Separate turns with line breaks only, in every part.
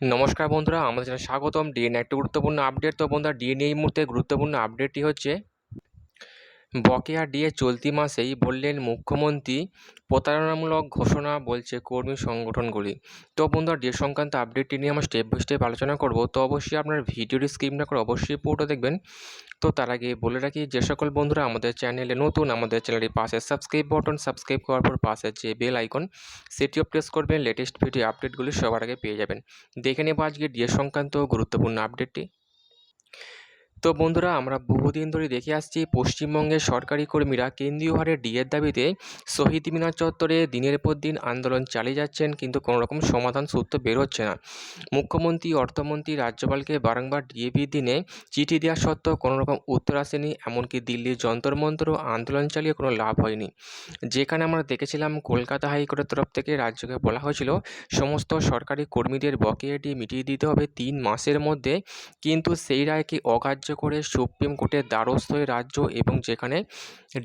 নমস্কার বন্ধুরা, আমাদের স্বাগতম। ডিএনএ একটি গুরুত্বপূর্ণ আপডেট তো বন্ধুরা ডিএনএ এই মুহূর্তে গুরুত্বপূর্ণ আপডেটটি হচ্ছে বকেয়া ডিএ চলতি মাসেই বললেন মুখ্যমন্ত্রী, প্রতারণামূলক ঘোষণা বলছে কর্মী সংগঠনগুলি। তো বন্ধুরা ডিএ সংক্রান্ত আপডেটটি নিয়ে আমরা স্টেপ বাই স্টেপ আলোচনা করব। তো অবশ্যই আপনার ভিডিওটি স্কিপ না করে অবশ্যই পুরোটা দেখবেন। তো তার আগে বলে রাখি, যে সকল বন্ধুরা আমাদের চ্যানেলে নতুন, আমাদের চ্যানেলটির পাশে সাবস্ক্রাইব বাটন সাবস্ক্রাইব করার পর পাশে যে বেল আইকন সেটিও প্রেস করবেন। লেটেস্ট ভিডিও আপডেটগুলি সবার আগে পেয়ে যাবেন। দেখে নেব আজকে ডিএ সংক্রান্ত গুরুত্বপূর্ণ আপডেটটি তো বন্ধুরা, আমরা বহুদিন ধরে দেখে আসছি পশ্চিমবঙ্গের সরকারি কর্মীরা কেন্দ্রীয় হারে ডিএর দাবিতে শহীদ মিনার চত্বরে দিনের পর দিন আন্দোলন চালিয়ে যাচ্ছেন, কিন্তু কোনো রকম সমাধান সূত্র বেরোচ্ছে না। মুখ্যমন্ত্রী, অর্থমন্ত্রী, রাজ্যপালকে বারংবার ডিএ দিনে চিঠি দেওয়া সত্ত্বেও কোনো রকম উত্তর আসেনি, এমনকি দিল্লির যন্তর মন্ত্র আন্দোলন চালিয়ে কোনো লাভ হয়নি। যেখানে আমরা দেখেছিলাম, কলকাতা হাইকোর্টের তরফ থেকে রাজ্যকে বলা হয়েছিল, সমস্ত সরকারি কর্মীদের বকেয়াটি মিটিয়ে দিতে হবে তিন মাসের মধ্যে, কিন্তু সেই রায়কে অগ্রাহ্য করে সুপ্রিম কোর্টের দ্বারস্থ হয়ে রাজ্য এবং যেখানে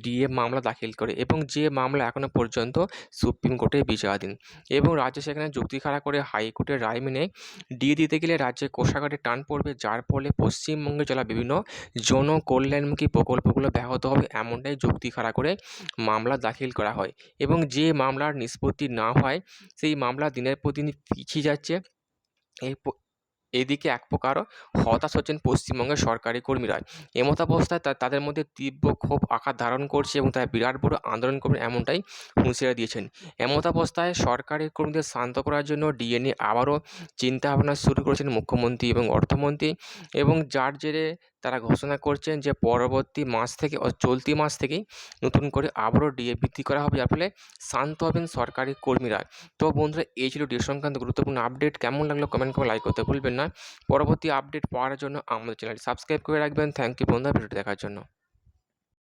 ডিএ মামলা দাখিল করে এবং যে মামলা এখনও পর্যন্ত সুপ্রিম কোর্টে বিচারাধীন এবং রাজ্য সেখানে যুক্তি খাড়া করে হাইকোর্টের রায় মেনে ডিএ দিতে গেলে রাজ্যে কোষাগারে টান পড়বে, যার ফলে পশ্চিমবঙ্গে চলা বিভিন্ন জনকল্যাণমুখী প্রকল্পগুলো ব্যাহত হবে এমনটাই যুক্তি খাড়া করে মামলা দাখিল করা হয় এবং যে মামলার নিষ্পত্তি না হয়, সেই মামলা দিনের পর দিন পিছিয়ে যাচ্ছে। এদিকে এক প্রকার হতাশ হচ্ছেন পশ্চিমবঙ্গের সরকারি কর্মীরা। এমতাবস্থায় তাদের মধ্যে তীব্র ক্ষোভ আকার ধারণ করছে এবং তারা বিরাট বড় আন্দোলন করবেন এমনটাই হুঁশিয়ারি দিয়েছেন। এমতাবস্থায় সরকারি কর্মীদের শান্ত করার জন্য ডিএনএ আবারও চিন্তাভাবনা শুরু করেছেন মুখ্যমন্ত্রী এবং অর্থমন্ত্রী এবং যার জেরে তারা ঘোষণা করছেন যে পরবর্তী মাস থেকে ও চলতি মাস থেকেই নতুন করে আবারও ডিএ বৃদ্ধি করা হবে। যার ফলে শান্ত হবেন সরকারি কর্মীরা। তো বন্ধুরা, এই ছিল ডিএ সংক্রান্ত গুরুত্বপূর্ণ আপডেট। কেমন লাগল কমেন্ট করে লাইক করতে ভুলবেন না। পরবর্তী আপডেট পাওয়ার জন্য আমাদের চ্যানেলটি সাবস্ক্রাইব করে রাখবেন। থ্যাংক ইউ বন্ধুরা, ভিডিওটি দেখার জন্য।